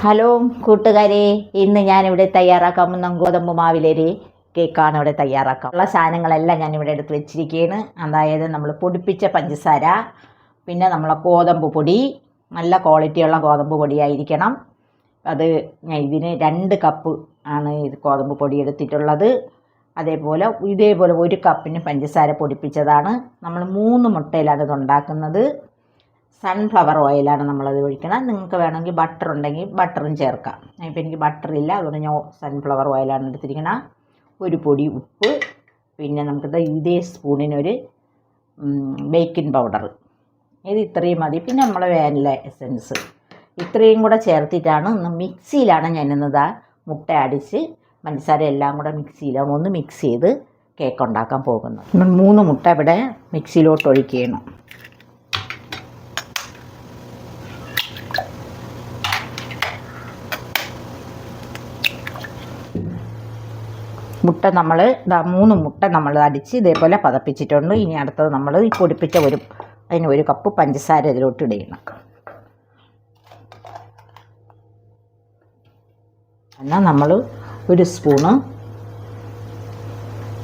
Hello കൂട്ടുകാരെ. ഇന്ന് ഞാനിവിടെ തയ്യാറാക്കാൻ പോകുന്ന ഗോതമ്പ് മാവിലൊരു കേക്കാണ് ഇവിടെ തയ്യാറാക്കാം ഉള്ള സാധനങ്ങളെല്ലാം ഞാനിവിടെ എടുത്ത് വെച്ചിരിക്കുകയാണ് അതായത് നമ്മൾ പൊടിപ്പിച്ച പഞ്ചസാര പിന്നെ നമ്മളെ ഗോതമ്പ് പൊടി നല്ല ക്വാളിറ്റിയുള്ള ഗോതമ്പ് പൊടിയായിരിക്കണം. അത് ഞാൻ ഇതിന് രണ്ട് കപ്പ് ആണ് ഇത് ഗോതമ്പ് പൊടി എടുത്തിട്ടുള്ളത്. അതേപോലെ ഇതേപോലെ ഒരു കപ്പിന് പഞ്ചസാര പൊടിപ്പിച്ചതാണ്. നമ്മൾ മൂന്ന് മുട്ടയിലാണ് ഇത് ഉണ്ടാക്കുന്നത്. സൺഫ്ലവർ ഓയിലാണ് നമ്മളത് ഒഴിക്കണം. നിങ്ങൾക്ക് വേണമെങ്കിൽ ബട്ടർ ഉണ്ടെങ്കിൽ ബട്ടറും ചേർക്കാം. ഇപ്പം എനിക്ക് ബട്ടർ ഇല്ല അതുകൊണ്ട് ഞാൻ സൺഫ്ലവർ ഓയിലാണ് എടുത്തിരിക്കണം. ഒരു പൊടി ഉപ്പ് പിന്നെ നമുക്ക് ഇതേ സ്പൂണിനൊരു ബേക്കിംഗ് പൗഡർ ഇത് ഇത്രയും മതി. പിന്നെ നമ്മളെ വാനില എസൻസ് ഇത്രയും കൂടെ ചേർത്തിട്ടാണ് ഒന്ന് മിക്സിയിലാണ് ഞാനിന്നത് മുട്ട അടിച്ച് പഞ്ചസാര എല്ലാം കൂടെ മിക്സിയിലാണ് ഒന്ന് മിക്സ് ചെയ്ത് കേക്ക് ഉണ്ടാക്കാൻ പോകുന്നത്. മൂന്ന് മുട്ട ഇവിടെ മിക്സിയിലോട്ട് ഒഴിക്കണം മുട്ട നമ്മൾ ഇതാ മൂന്ന് മുട്ട നമ്മൾ അടിച്ച് ഇതേപോലെ പതപ്പിച്ചിട്ടുണ്ട്. ഇനി അടുത്തത് നമ്മൾ ഈ പൊടിപ്പിച്ച ഒരു അതിന് ഒരു കപ്പ് പഞ്ചസാര ഇതിലോട്ട് ഇടണം എന്നാൽ നമ്മൾ ഒരു സ്പൂണ്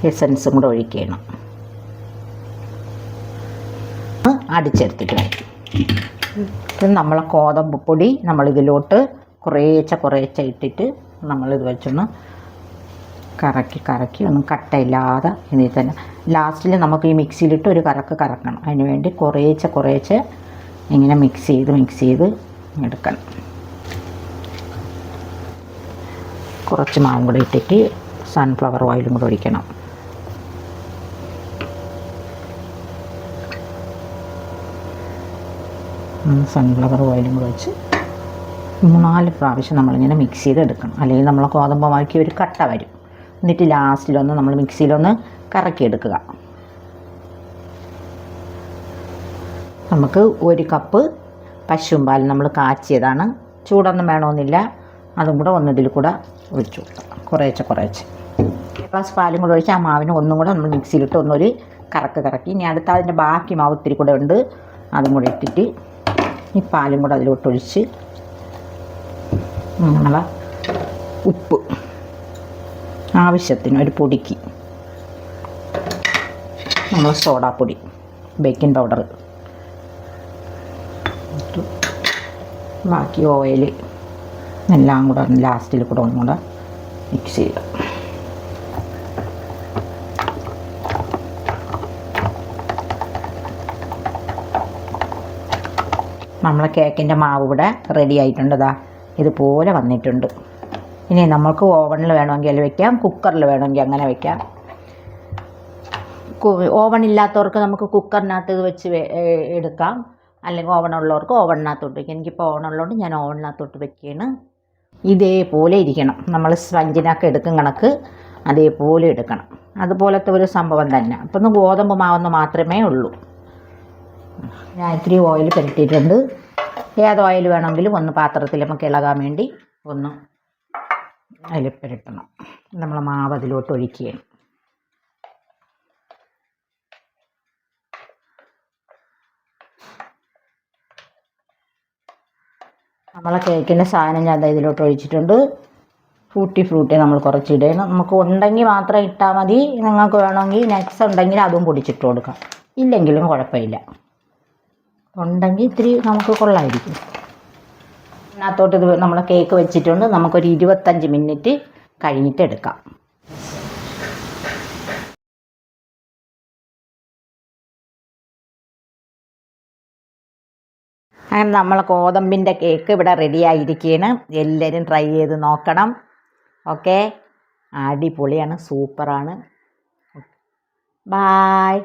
എസൻസും കൂടെ ഒഴിക്കണം അടിച്ചെടുത്തിട്ട് ഇത് നമ്മളെ ഗോതമ്പ് പൊടി നമ്മളിതിലോട്ട് കുറേച്ച കുറേച്ച ഇട്ടിട്ട് നമ്മളിത് വെച്ചൊന്ന് കറക്കി കറക്കി ഒന്നും കട്ടയില്ലാതെ ഇതിൽ തന്നെ. ലാസ്റ്റിൽ നമുക്ക് ഈ മിക്സിയിലിട്ട് ഒരു കറക്ക് കറക്കണം. അതിന് വേണ്ടി കുറേച്ച കുറേച്ച ഇങ്ങനെ മിക്സ് ചെയ്ത് മിക്സ് ചെയ്ത് എടുക്കണം. കുറച്ച് മാവും കൂടെ ഇട്ടിട്ട് സൺഫ്ലവർ ഓയിലും കൂടെ ഒഴിക്കണം. സൺഫ്ലവർ ഓയിലും കൂടെ വെച്ച് മൂന്നാൽ പ്രാവശ്യം നമ്മളിങ്ങനെ മിക്സ് ചെയ്തെടുക്കണം. അല്ലെങ്കിൽ നമ്മൾ ഗോതമ്പ് മാക്കി ഒരു കട്ട വരും. എന്നിട്ട് ലാസ്റ്റിലൊന്ന് നമ്മൾ മിക്സിയിലൊന്ന് കറക്കിയെടുക്കുക. നമുക്ക് ഒരു കപ്പ് പശുവും പാൽ നമ്മൾ കാച്ചിയതാണ്. ചൂടൊന്നും വേണമെന്നില്ല അതും കൂടെ ഒന്നതിൽ കൂടെ ഒഴിച്ചു കൊടുക്കാം. കുറേശ്ശെ കുറേശ്ശെ ഗ്ലാസ് പാലും കൂടെ ഒഴിച്ച് ആ മാവിന് ഒന്നും കൂടെ നമ്മൾ മിക്സിയിലിട്ട് ഒന്നൊരു കറക്ക് കറക്കി. ഇനി അടുത്ത അതിന്റെ ബാക്കി മാവ് ഇത്തിരി കൂടെ ഉണ്ട്. അതും കൂടെ ഇട്ടിട്ട് ഈ പാലും കൂടെ അതിലോട്ടൊഴിച്ച് നമ്മളെ ഉപ്പ്. ആവശ്യത്തിന് ഒരു പൊടിക്ക്. നമ്മൾ സോഡാപ്പൊടി ബേക്കിംഗ് പൗഡർ ബാക്കി ഓയിൽ എല്ലാം കൂടെ ലാസ്റ്റിൽ കൂടെ ഒന്നും കൂടെ മിക്സ് ചെയ്യുക. നമ്മളെ കേക്കിന്റെ മാവ് ഇവിടെ റെഡി ആയിട്ടുണ്ട് ഇതാ ഇതുപോലെ വന്നിട്ടുണ്ട്. ഇനി നമ്മൾക്ക് ഓവണിൽ വേണമെങ്കിൽ വെക്കാം കുക്കറിൽ വേണമെങ്കിൽ അങ്ങനെ വെക്കാം. ഓവൺ ഇല്ലാത്തവർക്ക് നമുക്ക് കുക്കറിനകത്ത് ഇത് വെച്ച് എടുക്കാം. അല്ലെങ്കിൽ ഓവണുള്ളവർക്ക് ഓവണിനകത്തോട്ട് വയ്ക്കാം എനിക്കിപ്പോൾ ഓവൺ ഉള്ളതുകൊണ്ട് ഞാൻ ഓവണിനകത്തോട്ട് വെക്കുകയാണ്. ഇതേപോലെ ഇരിക്കണം. നമ്മൾ സ്പഞ്ചിനൊക്കെ എടുക്കും കണക്ക്. അതേപോലെ എടുക്കണം. അതുപോലത്തെ ഒരു സംഭവം തന്നെ. അപ്പം ഒന്ന് ഗോതമ്പ് മാവെന്ന് മാത്രമേ ഉള്ളൂ. ഞാൻ ഇത്തിരി ഓയിൽ പുരട്ടിയിട്ടുണ്ട്. ഏത് ഓയിൽ വേണമെങ്കിലും ഒന്ന് പാത്രത്തിൽ നമുക്ക് ഇളകാൻ വേണ്ടി ഒന്ന് അതിൽ പുരട്ടണം നമ്മൾ മാവ് അതിലോട്ട് ഒഴിക്കുകയാണ് നമ്മളെ കേക്കിന്റെ സാധനം ഞാൻ ഇതിലോട്ട് ഒഴിച്ചിട്ടുണ്ട്. ഫ്രൂട്ടി ഫ്രൂട്ടി നമ്മൾ കുറച്ച് ഇടണം നമുക്ക് ഉണ്ടെങ്കിൽ മാത്രം ഇട്ടാൽ മതി. നിങ്ങൾക്ക് വേണമെങ്കിൽ നെക്സ് ഉണ്ടെങ്കിൽ അതും പൊടിച്ചിട്ട് കൊടുക്കാം. ഇല്ലെങ്കിലും കുഴപ്പമില്ല. ഉണ്ടെങ്കിൽ ഇത്തിരി നമുക്ക് കൊള്ളായിരിക്കും അതിനകത്തോട്ട് ഇത് നമ്മൾ കേക്ക് വെച്ചിട്ടുണ്ട്. നമുക്കൊരു ഇരുപത്തഞ്ച് മിനിറ്റ് കഴിഞ്ഞിട്ട് എടുക്കാം. അങ്ങനെ നമ്മൾ ഗോതമ്പിന്റെ കേക്ക് ഇവിടെ റെഡി ആയിരിക്കുകയാണ് എല്ലാവരും ട്രൈ ചെയ്ത് നോക്കണം. ഓക്കെ അടിപൊളിയാണ്. സൂപ്പറാണ്. ബായ്